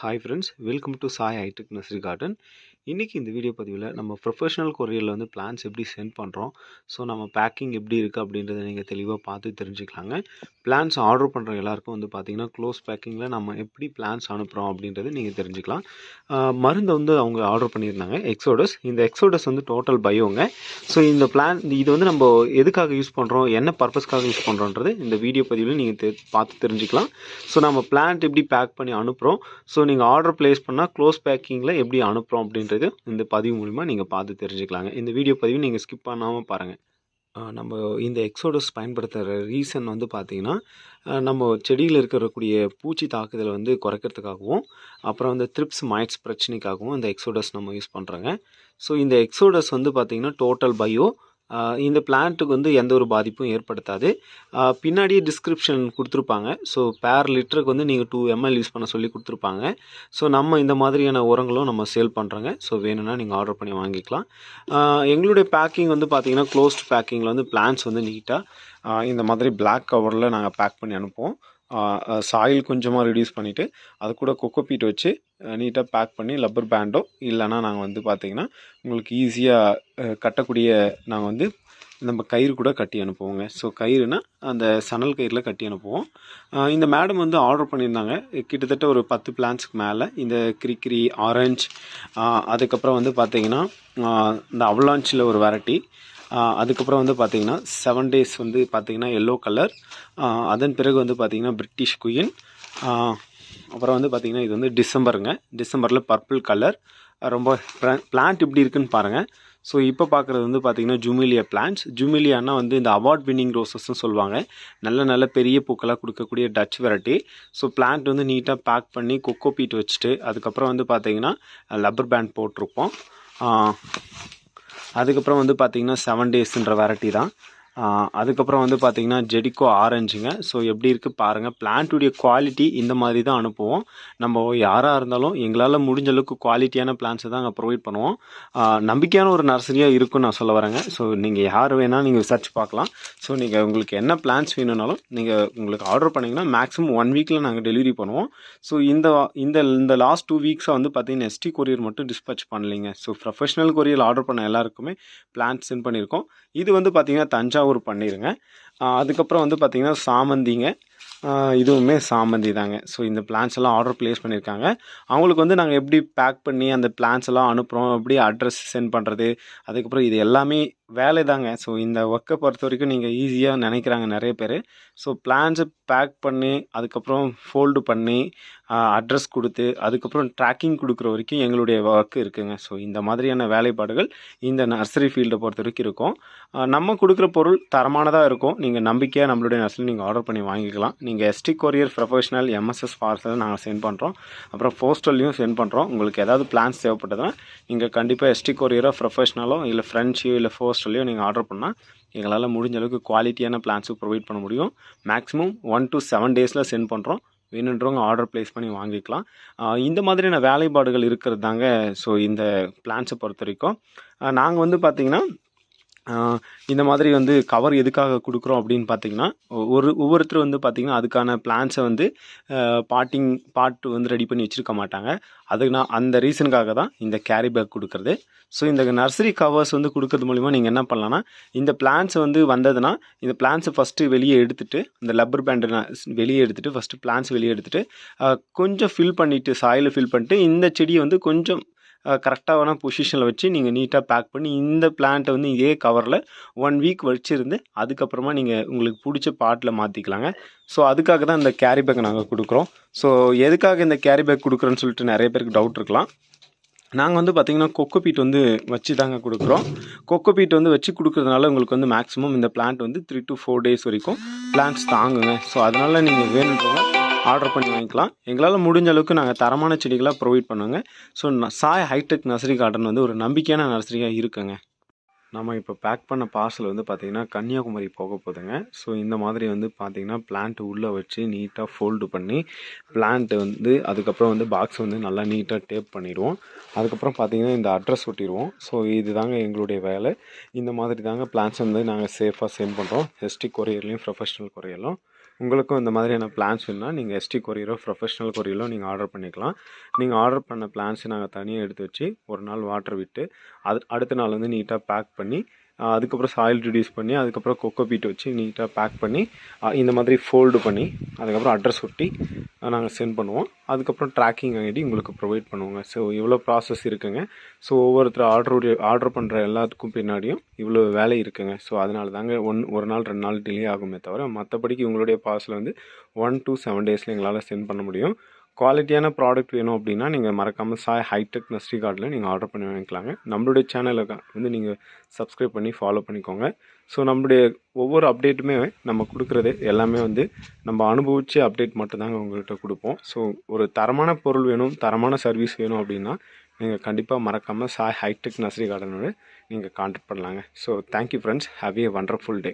Hi friends welcome to Sai hitech nursery garden இன்றைக்கி இந்த video பதிவில் நம்ம ப்ரொஃபஷனல் கொரியரில் வந்து பிளான்ஸ் எப்படி சென்ட் பண்ணுறோம் ஸோ நம்ம பேக்கிங் எப்படி இருக்குது அப்படின்றத நீங்கள் தெளிவாக பார்த்து தெரிஞ்சுக்கலாங்க. பிளான்ஸ் ஆர்டர் பண்ணுற எல்லாருக்கும் வந்து பார்த்திங்கன்னா க்ளோஸ் பேக்கிங்கில் நம்ம எப்படி பிளான்ஸ் அனுப்புகிறோம் அப்படின்றத நீங்கள் தெரிஞ்சுக்கலாம். மருந்தை மருந்து வந்து அவங்க ஆர்டர் பண்ணியிருந்தாங்க எக்ஸோடஸ் இந்த எக்ஸோடஸ் வந்து டோட்டல் பயோங்க ஸோ இந்த பிளான் இது வந்து நம்ம எதுக்காக யூஸ் பண்ணுறோம் என்ன பர்பஸ்க்காக யூஸ் பண்ணுறோன்றது இந்த வீடியோ பதிவில் நீங்கள் தெ பார்த்து தெரிஞ்சுக்கலாம். ஸோ நம்ம பிளான்ட் எப்படி பேக் பண்ணி அனுப்புகிறோம் ஸோ நீங்கள் ஆர்டர் ப்ளேஸ் பண்ணால் க்ளோஸ் பேக்கிங்கில் எப்படி அனுப்புகிறோம் அப்படின்றது இந்த பதிவு மூலிமா நீங்கள் பார்த்து தெரிஞ்சுக்கலாங்க. இந்த வீடியோ பதிவு நீங்கள் ஸ்கிப் பண்ணாமல் பாருங்கள் நம்ம இந்த எக்ஸோடஸ் பயன்படுத்துகிற ரீசன் வந்து பார்த்திங்கன்னா நம்ம செடியில் இருக்கக்கூடிய பூச்சி தாக்குதலை வந்து குறைக்கிறதுக்காகவும் அப்புறம் வந்து த்ரிப்ஸ் மைட்ஸ் பிரச்சனைக்காகவும் இந்த எக்ஸோடஸ் நம்ம யூஸ் பண்ணுறோங்க ஸோ இந்த எக்ஸோடஸ் வந்து பார்த்திங்கன்னா டோட்டல் பயோ இந்த பிளான்ட்டுக்கு வந்து எந்த ஒரு பாதிப்பும் ஏற்படுத்தாது. பின்னாடியே டிஸ்கிரிப்ஷன் கொடுத்துருப்பாங்க. ஸோ பேர் லிட்டருக்கு வந்து நீங்கள் டூ எம்எல் யூஸ் பண்ண சொல்லி கொடுத்துருப்பாங்க. ஸோ நம்ம இந்த மாதிரியான உரங்களும் நம்ம சேல் பண்ணுறோங்க ஸோ வேணும்னா நீங்கள் ஆர்டர் பண்ணி வாங்கிக்கலாம். எங்களுடைய பேக்கிங் வந்து பார்த்திங்கன்னா க்ளோஸ்ட் பேக்கிங்கில் வந்து பிளான்ஸ் வந்து நீட்டாக இந்த மாதிரி பிளாக் கவரில் நாங்கள் பேக் பண்ணி அனுப்புவோம். சாயில் கொஞ்சமாக ரெடியூஸ் பண்ணிவிட்டு அது கூட கொக்கோபீட் வச்சு நீட்டாக பேக் பண்ணி லப்பர் பேண்டோ இல்லைன்னா நாங்கள் வந்து பார்த்திங்கன்னா உங்களுக்கு ஈஸியாக கட்டக்கூடிய நாங்கள் வந்து நம்ம கயிறு கூட கட்டி அனுப்புவோங்க. ஸோ கயிறுனா அந்த சணல் கயிறில் கட்டி அனுப்புவோம். இந்த மேடம் வந்து ஆர்டர் பண்ணியிருந்தாங்க. கிட்டத்தட்ட ஒரு பத்து பிளான்ஸ்க்கு மேலே இந்த கிரிக்கிரி ஆரஞ்சு அதுக்கப்புறம் வந்து பார்த்திங்கன்னா இந்த அவலான்ச்சில் ஒரு வெரைட்டி அதுக்கப்புறம் வந்து பார்த்திங்கன்னா செவன் டேஸ் வந்து பார்த்திங்கன்னா எல்லோ கலர் அதன் பிறகு வந்து பார்த்திங்கன்னா பிரிட்டிஷ் குயின் அப்புறம் வந்து பார்த்திங்கன்னா இது வந்து டிசம்பருங்க. டிசம்பரில் பர்பிள் கலர் ரொம்ப பிளான்ட் இப்படி இருக்குன்னு பாருங்கள் ஸோ இப்போ பார்க்குறது வந்து பார்த்திங்கன்னா ஜூமிலியா பிளான்ட்ஸ் ஜூமிலியானா வந்து இந்த அவார்ட் வின்னிங் ரோசஸ்ன்னு சொல்லுவாங்க. நல்ல நல்ல பெரிய பூக்களாக கொடுக்கக்கூடிய டச் வெரைட்டி ஸோ பிளான்ட் வந்து நீட்டாக பேக் பண்ணி கொக்கோ பீட் வச்சுட்டு அதுக்கப்புறம் வந்து பார்த்திங்கன்னா லப்பர் பேண்ட் போட்டிருப்போம். அதுக்கப்புறம் வந்து பார்த்திங்கன்னா செவன் டேஸ்ன்ற வெரைட்டி தான். அதுக்கப்புறம் வந்து பார்த்திங்கன்னா ஜெடிக்கோ ஆரஞ்சுங்க ஸோ எப்படி இருக்குது பாருங்கள் பிளான்ட்டுடைய குவாலிட்டி இந்த மாதிரி தான் அனுப்புவோம். நம்ம யாராக இருந்தாலும் எங்களால் முடிஞ்ச அளவுக்கு குவாலிட்டியான பிளான்ஸை தான் அங்கே ப்ரொவைட் பண்ணுவோம். நம்பிக்கையான ஒரு நர்சரியாக இருக்குன்னு நான் சொல்ல வரேங்க. ஸோ நீங்கள் யார் வேணால் நீங்கள் விசாரிச்சு பார்க்கலாம். ஸோ நீங்கள் உங்களுக்கு என்ன பிளான்ஸ் வேணும்னாலும் நீங்கள் உங்களுக்கு ஆர்டர் பண்ணிங்கன்னா மேக்ஸிமம் ஒன் வீக்கில் நாங்கள் டெலிவரி பண்ணுவோம். ஸோ இந்த இந்த இந்த லாஸ்ட் டூ வீக்ஸாக வந்து பார்த்தீங்கன்னா எஸ்டி கொரியர் மட்டும் டிஸ்பேச் பண்ணலைங்க. ஸோ ப்ரொஃபஷனல் கொரியர் ஆர்டர் பண்ண எல்லாருக்குமே பிளான் சென்ட் பண்ணியிருக்கோம். இது வந்து பார்த்தீங்கன்னா தஞ்சாவூர் பண்ணிடுங்க அதுக்கப்புறம் வந்து பார்த்திங்கன்னா சாமந்திங்க. இதுவுமே சாமந்தி தாங்க. ஸோ இந்த பிளான்ஸ் எல்லாம் ஆர்டர் ப்ளேஸ் பண்ணியிருக்காங்க அவங்களுக்கு வந்து நாங்கள் எப்படி பேக் பண்ணி அந்த பிளான்ஸ் எல்லாம் அனுப்புகிறோம் எப்படி அட்ரஸ் சென்ட் பண்ணுறது அதுக்கப்புறம் இது எல்லாமே வேலை தாங்க ஸோ இந்த ஒர்க்கை பொறுத்த வரைக்கும் நீங்கள் ஈஸியாக நினைக்கிறாங்க நிறைய பேர். ஸோ பிளான்ஸை பேக் பண்ணி அதுக்கப்புறம் ஃபோல்டு பண்ணி அட்ரஸ் கொடுத்து அதுக்கப்புறம் ட்ராக்கிங் கொடுக்குற வரைக்கும் எங்களுடைய ஒர்க் இருக்குங்க. ஸோ இந்த மாதிரியான வேலைப்பாடுகள் இந்த நர்சரி ஃபீல்டை பொறுத்த வரைக்கும் இருக்கும் நம்ம கொடுக்குற பொருள் தரமானதாக இருக்கும். நீங்கள் நம்பிக்கையாக நம்மளுடைய நர்சரி நீங்கள் ஆர்டர் பண்ணி வாங்கிக்கலாம். நீங்கள் ST courier professional MSS parcel நாங்கள் சென்ட் பண்ணுறோம் அப்புறம் போஸ்டல்லையும் சென்ட் பண்ணுறோம் உங்களுக்கு ஏதாவது பிளான்ஸ் தேவைப்பட்டதுன்னா நீங்கள் கண்டிப்பாக எஸ்டி கொரியரோ ப்ரொஃபஷனலோ இல்லை ஃப்ரெண்ட்ஷியோ இல்லை ஹோஸ்டல்லையோ நீங்கள் ஆர்டர் பண்ணால் எங்களால் முடிஞ்ச அளவுக்கு குவாலிட்டியான பிளான்ஸும் ப்ரொவைட் பண்ண முடியும். மேக்ஸிமம் ஒன் டு செவன் டேஸில் சென்ட் பண்ணுறோம் வேணுன்றவங்க ஆர்டர் ப்ளேஸ் பண்ணி வாங்கிக்கலாம். இந்த மாதிரியான வேலைப்பாடுகள் இருக்கிறது தாங்க. ஸோ இந்த பிளான்ஸை பொறுத்த வரைக்கும். நாங்கள் வந்து பார்த்திங்கன்னா இந்த மாதிரி வந்து கவர் எதுக்காக கொடுக்குறோம் அப்படின்னு பார்த்தீங்கன்னா ஒரு ஒவ்வொருத்தர் வந்து பார்த்திங்கன்னா அதுக்கான பிளான்ஸை வந்து பாட்டிங் பாட்டு வந்து ரெடி பண்ணி வச்சுருக்க மாட்டாங்க. அதுக்கு நான் அந்த ரீசனுக்காக தான் இந்த கேரி பேக் கொடுக்குறது. ஸோ இந்த நர்சரி கவர்ஸ் வந்து கொடுக்கறது மூலிமா நீங்கள் என்ன பண்ணலான்னா இந்த பிளான்ஸ் வந்து வந்ததுன்னா இந்த பிளான்ஸை ஃபஸ்ட்டு வெளியே எடுத்துகிட்டு இந்த லப்பர் பேண்டை வெளியே எடுத்துகிட்டு ஃபஸ்ட்டு பிளான்ஸ் வெளியே எடுத்துட்டு கொஞ்சம் ஃபில் பண்ணிவிட்டு சாயில் ஃபில் பண்ணிட்டு இந்த செடியை வந்து கொஞ்சம் கரெக்டான பொசிஷனில் வச்சு நீங்கள் நீட்டாக பேக் பண்ணி இந்த பிளான்ட்டை வந்து இதே கவரில் ஒன் வீக் வச்சுருந்து அதுக்கப்புறமா நீங்கள் உங்களுக்கு பிடிச்ச பாட்டில் மாற்றிக்கலாங்க ஸோ அதுக்காக தான் இந்த கேரி பேக் நாங்கள் கொடுக்குறோம். ஸோ எதுக்காக இந்த கேரி பேக் கொடுக்குறோன்னு சொல்லிட்டு நிறைய பேருக்கு டவுட் இருக்கலாம். நாங்கள் வந்து பார்த்திங்கன்னா கொக்கோ பீட் வந்து வச்சு தாங்க கொடுக்குறோம். கொக்கோ பீட் வந்து வச்சு கொடுக்குறதுனால உங்களுக்கு வந்து மேக்ஸிமம் இந்த பிளான்ட் வந்து த்ரீ டு ஃபோர் டேஸ் வரைக்கும் பிளான்ட்ஸ் தாங்குங்க. ஸோ அதனால் நீங்கள் வேணுன்றவங்க ஆர்டர் பண்ணி வாங்கிக்கலாம். எங்களால் முடிஞ்ச அளவுக்கு நாங்கள் தரமான செடிகளாக ப்ரொவைட் பண்ணுவோங்க. So Sai hitech nursery garden வந்து ஒரு நம்பிக்கையான நர்சரியாக இருக்குங்க. நம்ம இப்போ பேக் பண்ண பார்சல் வந்து பார்த்திங்கன்னா கன்னியாகுமரி போக போகுதுங்க ஸோ இந்த மாதிரி வந்து பார்த்திங்கன்னா பிளான்ட் உள்ளே வச்சு நீட்டாக ஃபோல்டு பண்ணி பிளான்ட்டு வந்து அதுக்கப்புறம் வந்து பாக்ஸ் வந்து நல்லா நீட்டாக டேப் பண்ணிடுவோம். அதுக்கப்புறம் பார்த்திங்கன்னா இந்த அட்ரஸ் ஒட்டிடுவோம். ஸோ இது தாங்க எங்களுடைய வேலை. இந்த மாதிரி தாங்க பிளான்ஸ் வந்து நாங்கள் சேஃபாக சென்ட் பண்ணுறோம் எஸ்டி கொரியர்லேயும் ப்ரொஃபஷனல் கொரியர்லையும் உங்களுக்கும் இந்த மாதிரியான பிளான்ஸ் வேணால் நீங்கள் எஸ்டி கொரியரோ ப்ரொஃபஷனல் கொரியரோ நீங்கள் ஆர்டர் பண்ணிக்கலாம். நீங்கள் ஆர்டர் பண்ண பிளான்ஸை நாங்கள் தனியாக எடுத்து வச்சு ஒரு நாள் வாட்டர் விட்டு அது அடுத்த நாள் வந்து நீட்டாக பேக் பண்ணி அதுக்கப்புறம் சாயில் ரிடியூஸ் பண்ணி அதுக்கப்புறம் கொக்கோ பீட் வச்சு நீட்டாக பேக் பண்ணி இந்த மாதிரி ஃபோல்டு பண்ணி அதுக்கப்புறம் அட்ரஸ் ஒட்டி நாங்கள் சென்ட் பண்ணுவோம். அதுக்கப்புறம் ட்ராக்கிங் ஐடி உங்களுக்கு ப்ரொவைட் பண்ணுவோங்க. ஸோ இவ்வளோ ப்ராசஸ் இருக்குங்க. ஸோ ஒவ்வொருத்தர் ஆர்டருடைய ஆர்டர் பண்ணுற எல்லாத்துக்கும் பின்னாடியும் இவ்வளோ வேலை இருக்குங்க. ஸோ அதனால தாங்க ஒன் ஒரு நாள் ரெண்டு நாள் டிலே ஆகுமே தவிர மற்றபடிக்கு உங்களுடைய பார்சல் வந்து ஒன் டூ செவன் டேஸில் எங்களால் சென்ட் பண்ண முடியும். குவாலிட்டியான ப்ராடக்ட் வேணும் அப்படின்னா நீங்கள் மறக்காமல் சாய் ஹைடெக் நஸ்டி கார்டில் நீங்கள் ஆர்டர் பண்ணி வாங்கிக்கலாங்க. நம்மளுடைய சேனலை வந்து நீங்கள் சப்ஸ்கிரைப் பண்ணி ஃபாலோ பண்ணிக்கோங்க. ஸோ நம்மளுடைய ஒவ்வொரு அப்டேட்டுமே நம்ம கொடுக்குறது எல்லாமே வந்து நம்ம அனுபவித்து அப்டேட் மட்டும்தாங்க உங்கள்கிட்ட கொடுப்போம். ஸோ ஒரு தரமான பொருள் வேணும் தரமான சர்வீஸ் வேணும் அப்படின்னா நீங்கள் கண்டிப்பாக மறக்காமல் சாய் ஹைடெக் நர்சரி கார்டனோட நீங்கள் கான்டாக்ட் பண்ணலாங்க. So thank you friends have a wonderful day